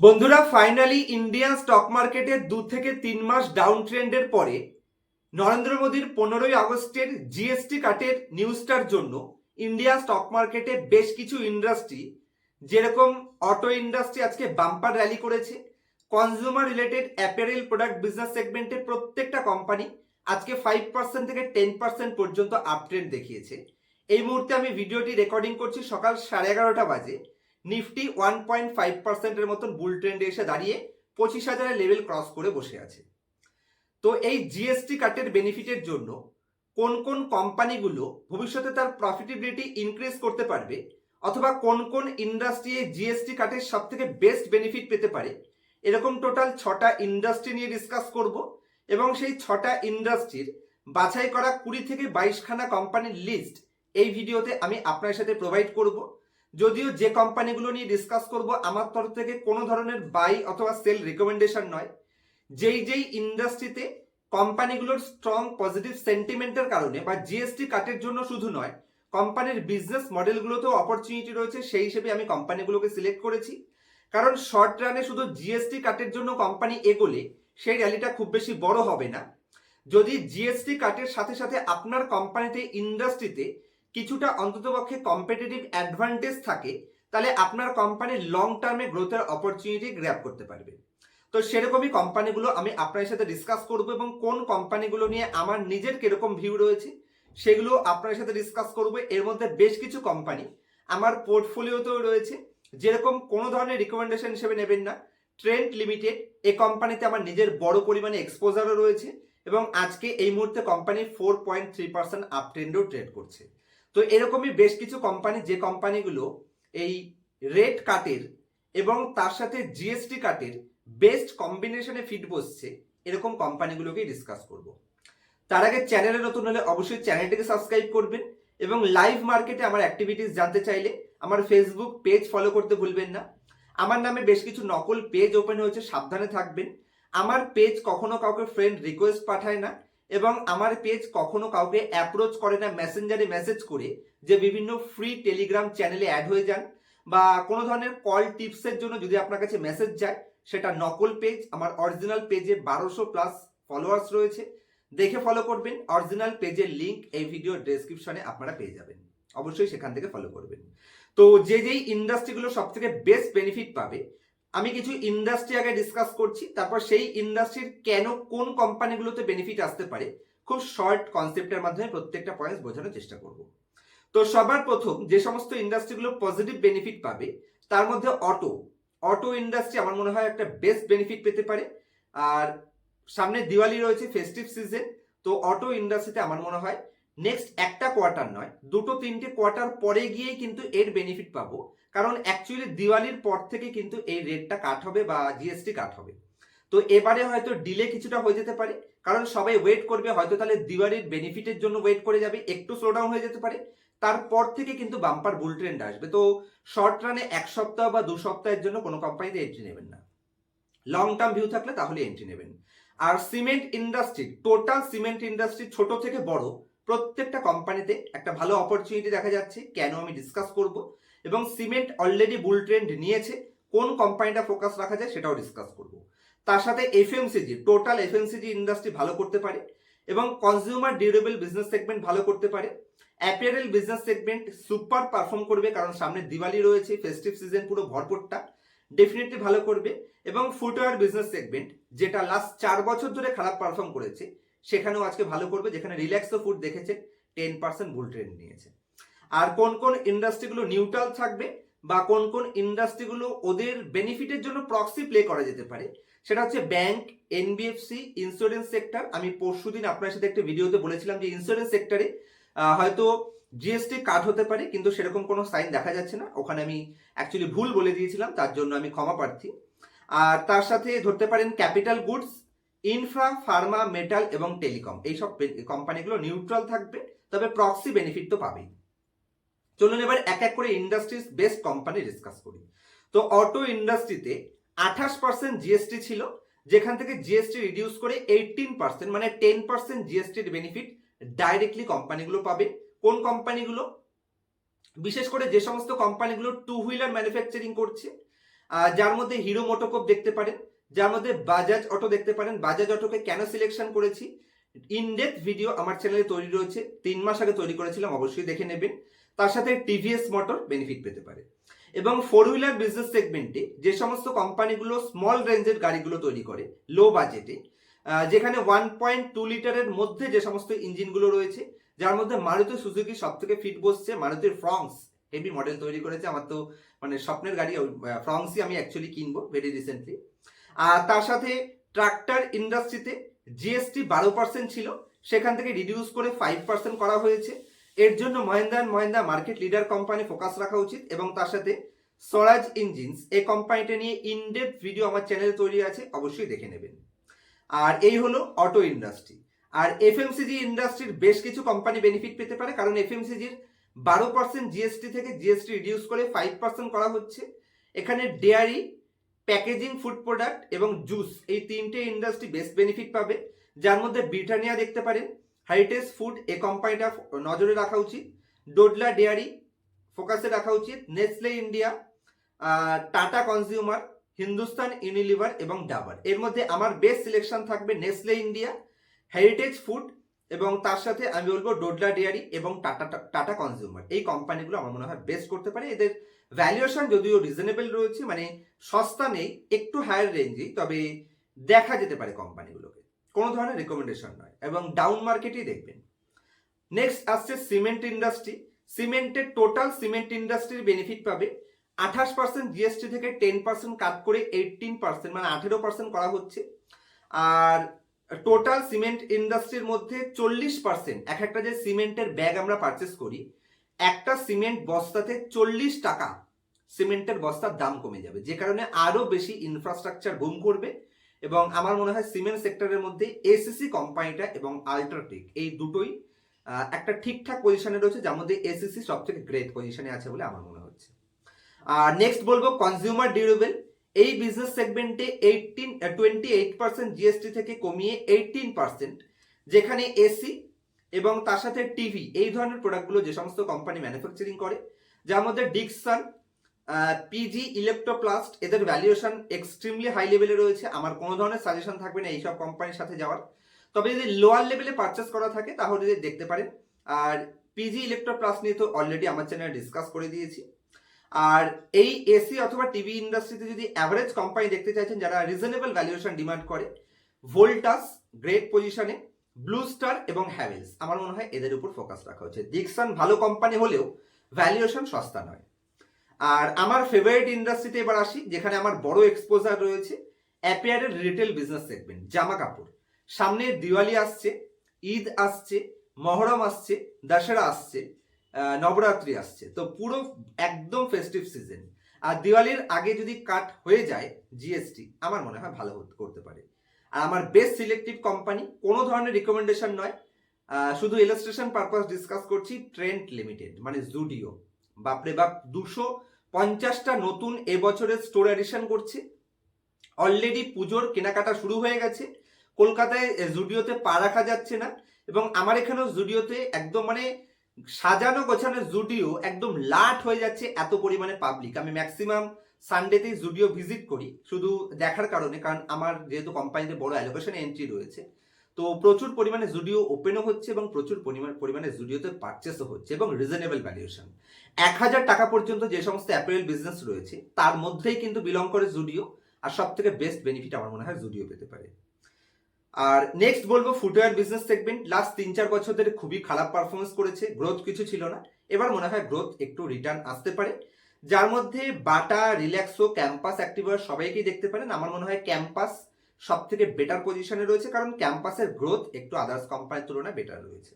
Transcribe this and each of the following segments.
বন্ধুরা finally Indian stock মার্কেটে দু থেকে তিন মাস ডাউন ট্রেন্ডের পরে নরেন্দ্র মোদীর পনেরোই আগস্টের জিএসটি কাটের নিউজটার জন্য ইন্ডিয়া স্টক মার্কেটে বেশ কিছু ইন্ডাস্ট্রি যেরকম অটো ইন্ডাস্ট্রি আজকে বাম্পার র্যালি করেছে consumer related apparel product business সেগমেন্টে প্রত্যেকটা কোম্পানি আজকে ফাইভ পার্সেন্ট থেকে টেন পার্সেন্ট পর্যন্ত আপট্রেন্ড দেখিয়েছে। এই মুহূর্তে আমি ভিডিওটি রেকর্ডিং করছি সকাল সাড়ে এগারোটা বাজে। নিফটি ওয়ান পয়েন্ট ফাইভ পার্সেন্টের মতন বুল ট্রেন্ডে এসে দাঁড়িয়ে পঁচিশ হাজারের লেভেল ক্রস করে বসে আছে। তো এই জিএসটি কাটের বেনিফিটের জন্য কোন কোন কোম্পানিগুলো ভবিষ্যতে তার প্রফিটেবিলিটি ইনক্রিজ করতে পারবে অথবা কোন কোন ইন্ডাস্ট্রি জিএসটি কাটের সব থেকে বেস্ট বেনিফিট পেতে পারে, এরকম টোটাল ছটা ইন্ডাস্ট্রি নিয়ে ডিসকাস করব এবং সেই ছটা ইন্ডাস্ট্রির বাছাই করা কুড়ি থেকে বাইশখানা কোম্পানির লিস্ট এই ভিডিওতে আমি আপনার সাথে প্রোভাইড করব। যদিও যে কোম্পানিগুলো নিয়ে ডিসকাস করব, আমার তরফ থেকে কোনো ধরনের বাই অথবা সেল রিকমেন্ডেশন নয়। যেই যেই ইন্ডাস্ট্রিতে কোম্পানিগুলোর স্ট্রং পজিটিভ সেন্টিমেন্টের কারণে বা জিএসটি কাটের জন্য শুধু নয়, কোম্পানির বিজনেস মডেলগুলোতেও অপরচুনিটি রয়েছে, সেই হিসেবে আমি কোম্পানিগুলোকে সিলেক্ট করেছি। কারণ শর্ট রানে শুধু জিএসটি কাটের জন্য কোম্পানি এগোলে সেই র্যালিটা খুব বেশি বড় হবে না। যদি জিএসটি কাটের সাথে সাথে আপনার কোম্পানিতে ইন্ডাস্ট্রিতে কিছুটা অন্ততপক্ষে কম্পিটিটিভ অ্যাডভান্টেজ থাকে, তাহলে আপনার কোম্পানির লং টার্মে গ্রোথের অপরচুনিটি গ্র্যাব করতে পারবে। তো সেরকমই কোম্পানিগুলো আমি আপনার সাথে ডিসকাস করব এবং কোন কোম্পানিগুলো নিয়ে আমার নিজের কীরকম ভিউ রয়েছে, সেগুলো আপনার সাথে ডিসকাস করব। এর মধ্যে বেশ কিছু কোম্পানি আমার পোর্টফোলিওতেও রয়েছে, যেরকম কোনো ধরনের রিকমেন্ডেশন হিসেবে নেবেন না। ট্রেন্ড লিমিটেড এই কোম্পানিতে আমার নিজের বড় পরিমাণে এক্সপোজারও রয়েছে এবং আজকে এই মুহূর্তে company four point three percent up ট্রেন্ডও trade করছে। তো এরকমই বেশ কিছু কোম্পানি যে কোম্পানিগুলো এই রেট কাটের এবং তার সাথে জিএসটি কাটের বেস্ট কম্বিনেশনে ফিট বসছে, এরকম কোম্পানিগুলোকেই ডিসকাস করব। তার আগে চ্যানেলে নতুন হলে অবশ্যই চ্যানেলটিকে সাবস্ক্রাইব করবেন এবং লাইভ মার্কেটে আমার অ্যাক্টিভিটিস জানতে চাইলে আমার ফেসবুক পেজ ফলো করতে ভুলবেন না। আমার নামে বেশ কিছু নকল পেজ ওপেন হয়েছে, সাবধানে থাকবেন। আমার পেজ কখনো কাউকে ফ্রেন্ড রিকোয়েস্ট পাঠায় না। এবং আমার পেজ কখনো কাউকে অ্যাপ্রোচ করে না মেসেঞ্জারে মেসেজ করে যে বিভিন্ন ফ্রি টেলিগ্রাম চ্যানেলে অ্যাড হয়ে যান বা কোনো ধরনের কল টিপসের জন্য যদি আপনার কাছে মেসেজ যায়, সেটা নকল পেজ আমার অরিজিনাল পেজে বারোশো প্লাস ফলোয়ার্স রয়েছে। দেখে ফলো করবেন অরিজিনাল পেজের লিঙ্ক এই ভিডিও ডেসক্রিপশনে আপনারা পেয়ে যাবেন। অবশ্যই সেখান থেকে ফলো করবেন। তো যে যেই ইন্ডাস্ট্রিগুলো সব থেকে বেস্ট বেনিফিট পাবে আমি কিছু ইন্ডাস্ট্রি আগে ডিসকাস করছি, তারপর সেই ইন্ডাস্ট্রির কেন কোন কোম্পানিগুলোতে বেনিফিট আসতে পারে, খুব শর্ট কনসেপ্টের মাধ্যমে প্রত্যেকটা পয়েন্ট বোঝানোর চেষ্টা করব। তো সবার প্রথম যে সমস্ত ইন্ডাস্ট্রিগুলো পজিটিভ বেনিফিট পাবে, তার মধ্যে অটো অটো ইন্ডাস্ট্রি আমার মনে হয় একটা বেস্ট বেনিফিট পেতে পারে। আর সামনে দিওয়ালি রয়েছে ফেস্টিভ সিজন তো অটো ইন্ডাস্ট্রিতে আমার মনে হয় নেক্সট একটা কোয়ার্টার নয়, দুটো তিনটে কোয়ার্টার পরে গিয়েই কিন্তু এর বেনিফিট পাবো। কারণ অ্যাকচুয়ালি দিওয়ালির পর থেকে কিন্তু এই রেটটা কাট হবে বা জিএসটি কাট হবে। তো এবারে হয়তো ডিলে কিছুটা হয়ে যেতে পারে, কারণ সবাই ওয়েট করবে, হয়তো তাহলে দিওয়ালির বেনিফিটের জন্য ওয়েট করে যাবে, একটু স্লো ডাউন হয়ে যেতে পারে। তারপর থেকে কিন্তু বাম্পার বুল ট্রেন্ড আসবে। তো শর্ট রানে এক সপ্তাহ বা দু সপ্তাহের জন্য কোনো কোম্পানিতে এন্ট্রি নেবেন না। লং টার্ম ভিউ থাকলে তাহলে এন্ট্রি নেবেন। আর cement industry total cement industry ছোট থেকে বড় প্রত্যেকটা কোম্পানিতে একটা ভালো অপরচুনিটি দেখা যাচ্ছে, কেন আমি ডিসকাস করব? এবং সিমেন্ট অলরেডি বুল ট্রেন্ড নিয়েছে, কোন কোম্পানিটা ফোকাস রাখা যায় সেটাও ডিসকাস করব। তার সাথে এফএমসিজি টোটাল এফএমসিজি ইন্ডাস্ট্রি ভালো করতে পারে এবং কনজিউমার ডিউরেবল বিজনেস সেগমেন্ট ভালো করতে পারে। Apparel business segment super perform করবে, কারণ সামনে দিওয়ালি রয়েছে ফেস্টিভ সিজন পুরো ভরপুরটা ডেফিনেটলি ভালো করবে। এবং ফুটওয়্যার বিজনেস সেগমেন্ট যেটা লাস্ট চার বছর ধরে খারাপ পারফর্ম করেছে সেখানেও আজকে ভালো করবে, যেখানে রিল্যাক্সো ফুড দেখেছে টেন পার্সেন্ট বুল ট্রেন্ড নিয়েছে। আর কোন কোন ইন্ডাস্ট্রিগুলো নিউট্রাল থাকবে বা কোন কোন ইন্ডাস্ট্রিগুলো ওদের বেনিফিটের জন্য প্রক্সি প্লে করা যেতে পারে, সেটা হচ্ছে ব্যাংক এনবিএফসি ইন্স্যুরেন্স সেক্টর আমি পরশু দিন আপনার সাথে একটা ভিডিওতে বলেছিলাম যে ইন্স্যুরেন্স সেক্টরে হয়তো জিএসটি কাট হতে পারে, কিন্তু সেরকম কোনো সাইন দেখা যাচ্ছে না। ওখানে আমি অ্যাকচুয়ালি ভুল বলে দিয়েছিলাম, তার জন্য আমি ক্ষমা প্রার্থী। আর তার সাথে ধরতে পারেন capital goods infra pharma metal এবং টেলিকম এইসব কোম্পানিগুলো নিউট্রাল থাকবে, তবে প্রক্সি বেনিফিট তো পাবেই। চলুন এবার এক এক করে ইন্ডাস্ট্রিজ বেস্ট কোম্পানি ডিসকাস করি। তো অটো ইন্ডাস্ট্রিতে আঠাশ পার্সেন্ট জিএসটি ছিল, যেখান থেকে জিএসটি রিডিউস করে এইটিন পার্সেন্ট মানে টেন পার্সেন্ট জিএসটির বেনিফিট ডাইরেক্টলি কোম্পানিগুলো পাবে। কোন কোম্পানিগুলো বিশেষ করে যে সমস্ত কোম্পানিগুলো টু হুইলার ম্যানুফ্যাকচারিং করছে যার মধ্যে হিরো মোটোকপ দেখতে পারেন। যার মধ্যে বাজাজ অটো দেখতে পারেন। বাজাজ অটোকে কেন সিলেকশন করেছি? ইনডেপথ ভিডিও আমার চ্যানেলে তৈরি রয়েছে। তিন মাস আগে তৈরি করেছিলাম, অবশ্যই দেখে নেবেন। তার সাথে টিভিএস মোটর বেনিফিট পেতে পারে। এবং ফোর হুইলার বিজনেস সেগমেন্টে যে সমস্ত কোম্পানিগুলো স্মল রেঞ্জের গাড়িগুলো তৈরি করে লো বাজেটে যেখানে ওয়ান পয়েন্ট টু লিটারের মধ্যে যে সমস্ত ইঞ্জিনগুলো রয়েছে, যার মধ্যে মারুতি সুজুকি সব থেকে ফিট বসছে। মারুতির ফ্রংস হেভি মডেল তৈরি করেছে। আমার তো মানে স্বপ্নের গাড়ি ফ্রংসই আমি অ্যাকচুয়ালি কিনবো ভেরি রিসেন্টলি আর তার সাথে ট্রাক্টর ইন্ডাস্ট্রিতে জিএসটি বারো পার্সেন্ট ছিল, সেখান থেকে রিডিউস করে ফাইভ পার্সেন্ট করা হয়েছে। এর জন্য Mahindra and Mahindra market leader company focus রাখা উচিত এবং তার সাথে স্বরাজ ইঞ্জিনস এই কোম্পানিটা নিয়ে ইনডেপ ভিডিও আমার চ্যানেলে তৈরি আছে, অবশ্যই দেখে নেবেন। আর এই হলো অটো ইন্ডাস্ট্রি আর এফএমসিজি ইন্ডাস্ট্রির বেশ কিছু কোম্পানি বেনিফিট পেতে পারে, কারণ এফএমসিজির বারো পার্সেন্ট জিএসটি থেকে জিএসটি রিডিউস করে ফাইভ পার্সেন্ট করা হচ্ছে। এখানে ডেয়ারি প্যাকেজিং ফুড প্রোডাক্ট এবং জুস, এই তিনটে ইন্ডাস্ট্রি বেস্ট বেনিফিট পাবে। যার মধ্যে ব্রিটানিয়া দেখতে পারেন। হেরিটেজ ফুড এ কোম্পানিটা নজরে রাখা উচিত। ডোডলা ডেয়ারি ফোকাসে রাখা উচিত। Nestle India Tata consumer Hindustan Unilever এবং ডাবার এর মধ্যে আমার বেস্ট সিলেকশন থাকবে নেসলে ইন্ডিয়া হেরিটেজ ফুড এবং তার সাথে আমি বলব ডোডলা ডেয়ারি এবং টাটা টাটা কনজিউমার। এই কোম্পানিগুলো আমার মনে হয় বেস্ট করতে পারে। এদের ভ্যালুয়েশন যদিও রিজনেবল রয়েছে মানে সস্তা নেই, একটু হায়ার রেঞ্জেই তবে দেখা যেতে পারে কোম্পানিগুলোকে কোনো ধরনের রেকমেন্ডেশন নয়, এবং ডাউন মার্কেটেই দেখবেন। নেক্সট আসছে সিমেন্ট ইন্ডাস্ট্রি সিমেন্টের টোটাল সিমেন্ট ইন্ডাস্ট্রির বেনিফিট পাবে। আঠাশ পার্সেন্ট জিএসটি থেকে টেন পার্সেন্ট কাট করে এইটিন পার্সেন্ট মানে আঠেরো পার্সেন্ট করা হচ্ছে। আর টোটাল সিমেন্ট ইন্ডাস্ট্রির মধ্যে চল্লিশ পার্সেন্ট এক একটা যে সিমেন্টের ব্যাগ আমরা পারচেস করি, একটা সিমেন্ট বস্তাতে চল্লিশ টাকা সিমেন্টের বস্তার দাম কমে যাবে, যে কারণে আরও বেশি ইনফ্রাস্ট্রাকচার বুম করবে এবং আমার মনে হয় সিমেন্ট সেক্টরের মধ্যে এসিসি কোম্পানিটা এবং আল্ট্রাটেক এই দুটোই একটা ঠিকঠাক পজিশনে রয়েছে, যার মধ্যে এসিসি সব থেকে গ্রেট পজিশনে আছে বলে আমার মনে হচ্ছে। আর নেক্সট বলব কনজিউমার ডিউরেবল এই বিজনেস সেগমেন্টে eighteen twenty eight percent GST থেকে কমিয়ে এইটিন পার্সেন্ট যেখানে এসি এবং তার সাথে টিভি এই ধরনের প্রোডাক্টগুলো যে সমস্ত কোম্পানি ম্যানুফ্যাকচারিং করে, যার মধ্যে ডিকসন পিজি ইলেকট্রোপ্লাস্ট এদের ভ্যালুয়েশন এক্সট্রিমলি হাই লেভেলে রয়েছে। আমার কোনো ধরনের সাজেশন থাকবে না এইসব কোম্পানির সাথে যাওয়ার। তবে যদি লোয়ার লেভেলে পারচেস করা থাকে, তাহলে দেখতে পারেন। আর পিজি ইলেকট্রোপ্লাস্ট নিয়ে তো অলরেডি আমার চ্যানেলে ডিসকাস করে দিয়েছি। আর এই এসি অথবা টিভি ইন্ডাস্ট্রিতে যদি অ্যাভারেজ কোম্পানি দেখতে চাইছেন যারা রিজনেবল ভ্যালুয়েশন ডিমান্ড করে ভোল্টাস গ্রেট পজিশনে ব্লু স্টার এবং হ্যাভেলস আমার মনে হয় এদের উপর ফোকাস রাখা হচ্ছে ডিকসন ভালো কোম্পানি হলেও ভ্যালুয়েশন সস্তা নয়। আর আমার ফেভারিট ইন্ডাস্ট্রিতে এবার আসি, যেখানে আমার বড় এক্সপোজার রয়েছে অ্যাপিয়ারের রিটেল বিজনেস সেগমেন্ট জামা কাপড়। সামনে দিওয়ালি আসছে, ঈদ আসছে, মহরম আসছে দশেরা আসছে নবরাত্রি আসছে। তো পুরো একদম ফেস্টিভ সিজন আর দিওয়ালির আগে যদি কাট হয়ে যায় জিএসটি আমার মনে হয় ভালো করতে পারে। আর আমার বেস্ট সিলেক্টিভ কোম্পানি কোনো ধরনের রিকমেন্ডেশন নয়। শুধু ইলাস্ট্রেশন পারপাস ডিসকাস করছি ট্রেন্ড লিমিটেড মানে জুডিও বাপরে বাপ, দুশো পঞ্চাশটা নতুন এবছরের স্টোর এডিশন করছে। অলরেডি পুজোর কেনাকাটা শুরু হয়ে গেছে। কলকাতায় জুডিওতে পা রাখা যাচ্ছে না। এবং আমার এখানেও জুডিওতে একদম মানে সাজানো গোছানো জুডিও একদম লাট হয়ে যাচ্ছে এত পরিমাণে পাবলিক আমি ম্যাক্সিমাম সানডেতেই জুডিও ভিজিট করি, শুধু দেখার কারণে, কারণ আমার যেহেতু কোম্পানিতে বড় অ্যালোকেশন এন্ট্রি রয়েছে, তো প্রচুর পরিমাণে জুডিও ওপেনও হচ্ছে এবং প্রচুর পরিমাণ পরিমাণে জুডিওতে পারচেসও হচ্ছে এবং রিজনেবল ভ্যালুয়েশন এক হাজার টাকা পর্যন্ত যে সমস্ত অ্যাপারেল বিজনেস রয়েছে, তার মধ্যেই কিন্তু বিলং করে জুডিও আর সব থেকে বেস্ট বেনিফিট আমার মনে হয় জুডিও পেতে পারে। আর নেক্সট বলব ফুটওয়্যার বিজনেস সেগমেন্ট লাস্ট তিন চার বছর ধরে খুবই খারাপ পারফরমেন্স করেছে। গ্রোথ কিছু ছিল না। এবার মনে হয় গ্রোথ একটু রিটার্ন আসতে পারে। যার মধ্যে বাটা রিল্যাক্সো ক্যাম্পাস অ্যাক্টিভার সবাইকেই দেখতে পারেন। আমার মনে হয় ক্যাম্পাস সব থেকে বেটার পজিশনে রয়েছে। কারণ ক্যাম্পাসের গ্রোথ একটু আদার্স কোম্পানির তুলনায় বেটার রয়েছে।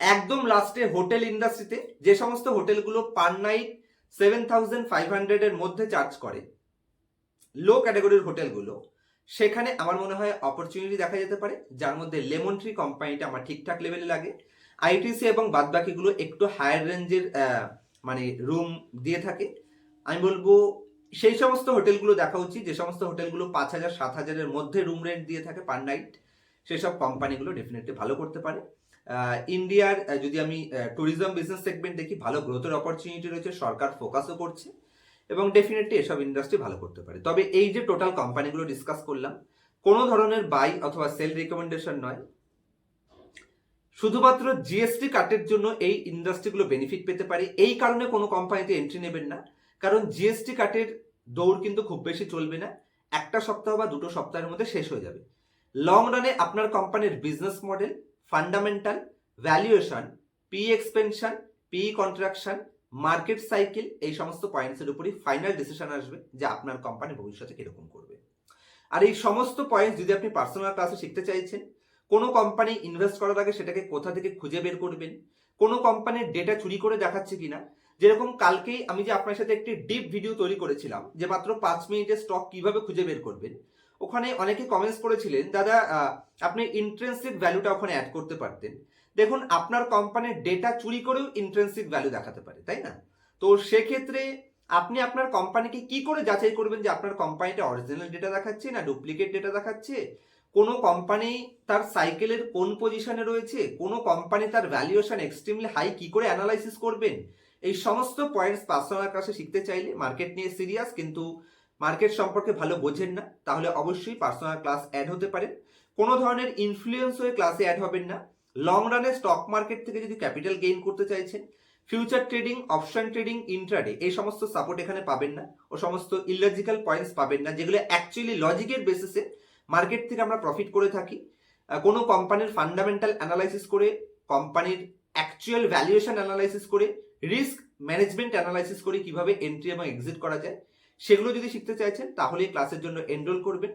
একদম লাস্টে হোটেল ইন্ডাস্ট্রিতে যে সমস্ত হোটেলগুলো per night seven thousand five হান্ড্রেডের মধ্যে চার্জ করে লো ক্যাটাগরির হোটেলগুলো সেখানে আমার মনে হয় অপরচুনিটি দেখা যেতে পারে, যার মধ্যে লেমন ট্রি কোম্পানিটা আমার ঠিকঠাক লেভেলে লাগে। আইটিসি এবং বাদবাকিগুলো একটু হায়ার রেঞ্জের মানে রুম দিয়ে থাকে। আমি বলব, সেই সমস্ত হোটেলগুলো দেখা উচিত, যে সমস্ত হোটেলগুলো পাঁচ হাজার, সাত হাজারের মধ্যে রুম রেন্ট দিয়ে থাকে পার নাইট সেসব কোম্পানিগুলো ডেফিনেটলি ভালো করতে পারে। ইন্ডিয়ার যদি আমি ট্যুরিজম বিজনেস সেগমেন্ট দেখি, ভালো গ্রোথের অপরচুনিটি রয়েছে, সরকার ফোকাসও করছে। এবং ডেফিনেটলি এসব ইন্ডাস্ট্রি ভালো করতে পারে। তবে এই যে টোটাল কোম্পানিগুলো ডিসকাস করলাম, কোনো ধরনের বাই অথবা সেল রিকমেন্ডেশন নয়। শুধুমাত্র জিএসটি কাটের জন্য এই ইন্ডাস্ট্রিগুলো বেনিফিট পেতে পারে। এই কারণে কোনো কোম্পানিতে এন্ট্রি নেবেন না। কারণ জিএসটি কাটের দৌড় কিন্তু খুব বেশি চলবে না। একটা সপ্তাহ বা দুটো সপ্তাহের মধ্যে শেষ হয়ে যাবে। লং রানে আপনার কোম্পানির business model fundamental valuation P expansion P contraction market cycle এই সমস্ত পয়েন্টসের উপরই ফাইনাল ডিসিশন আসবে যে আপনার কোম্পানি ভবিষ্যতে কীরকম করবে। আর এই সমস্ত পয়েন্ট যদি আপনি পার্সোনাল ক্লাসে শিখতে চাইছেন, কোনো কোম্পানি ইনভেস্ট করার আগে সেটাকে কোথা থেকে খুঁজে বের করবেন, কোনো কোম্পানির ডেটা চুরি করে দেখাচ্ছে কিনা, যেরকম কালকেই আমি যে আপনার সাথে একটি ডিপ ভিডিও তৈরি করেছিলাম, যে মাত্র পাঁচ মিনিটের স্টক কীভাবে খুঁজে বের করবেন, ওখানে অনেকে কমেন্টস করেছিলেন, দাদা আপনি ইন্ট্রেন্সিক ভ্যালুটা ওখানে অ্যাড করতে পারতেন। দেখুন, আপনার কোম্পানির ডেটা চুরি করেও ইন্ট্রেন্সিক ভ্যালু দেখাতে পারে, তাই না? তো সেক্ষেত্রে আপনি আপনার কোম্পানিকে কি করে যাচাই করবেন যে আপনার কোম্পানিটা অরিজিনাল ডেটা দেখাচ্ছে না ডুপ্লিকেট ডেটা দেখাচ্ছে? কোনো কোম্পানি তার সাইকেলের কোন পজিশনে রয়েছে? কোনো কোম্পানি তার ভ্যালুয়েশন এক্সট্রিমলি হাই কি করে অ্যানালাইসিস করবেন? এই সমস্ত পয়েন্টস পার্সোনাল কাছে শিখতে চাইলে মার্কেট নিয়ে সিরিয়াস কিন্তু মার্কেট সম্পর্কে ভালো বোঝেন না, তাহলে অবশ্যই পার্সোনাল ক্লাস অ্যাড হতে পারেন কোনো ধরনের ইনফ্লুয়েন্স হয়ে ক্লাসে অ্যাড হবেন না। লং রানে স্টক মার্কেট থেকে যদি ক্যাপিটাল গেইন করতে চাইছেন future trading option trading intraday এই সমস্ত সাপোর্ট এখানে পাবেন না। ও সমস্ত ইলজিক্যাল পয়েন্টস পাবেন না, যেগুলো অ্যাকচুয়ালি লজিকের বেসিসে মার্কেট থেকে আমরা প্রফিট করে থাকি। কোনো কোম্পানির ফান্ডামেন্টাল অ্যানালাইসিস করে কোম্পানির অ্যাকচুয়াল ভ্যালুয়েশন অ্যানালাইসিস করে রিস্ক ম্যানেজমেন্ট অ্যানালাইসিস করে কীভাবে এন্ট্রি এবং এক্সিট করা যায়, সেগুলো যদি শিখতে চাইছেন তাহলে ক্লাসের জন্য এনরোল করবেন।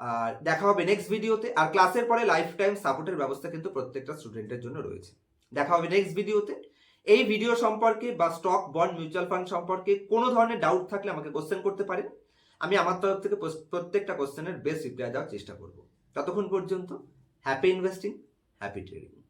আর দেখা হবে নেক্সট ভিডিওতে আর ক্লাসের পরে লাইফ টাইম সাপোর্টের ব্যবস্থা কিন্তু প্রত্যেকটা স্টুডেন্টের জন্য রয়েছে। দেখা হবে নেক্সট ভিডিওতে এই ভিডিও সম্পর্কে বা স্টক বন্ড মিউচুয়াল ফান্ড সম্পর্কে কোনো ধরনের ডাউট থাকলে আমাকে কোশ্চেন করতে পারেন। আমি আমার তরফ থেকে প্রত্যেকটা কোশ্চেনের বেস্ট রিপ্লাই দেওয়ার চেষ্টা করব। ততক্ষণ পর্যন্ত হ্যাপি ইনভেস্টিং হ্যাপি ট্রেডিং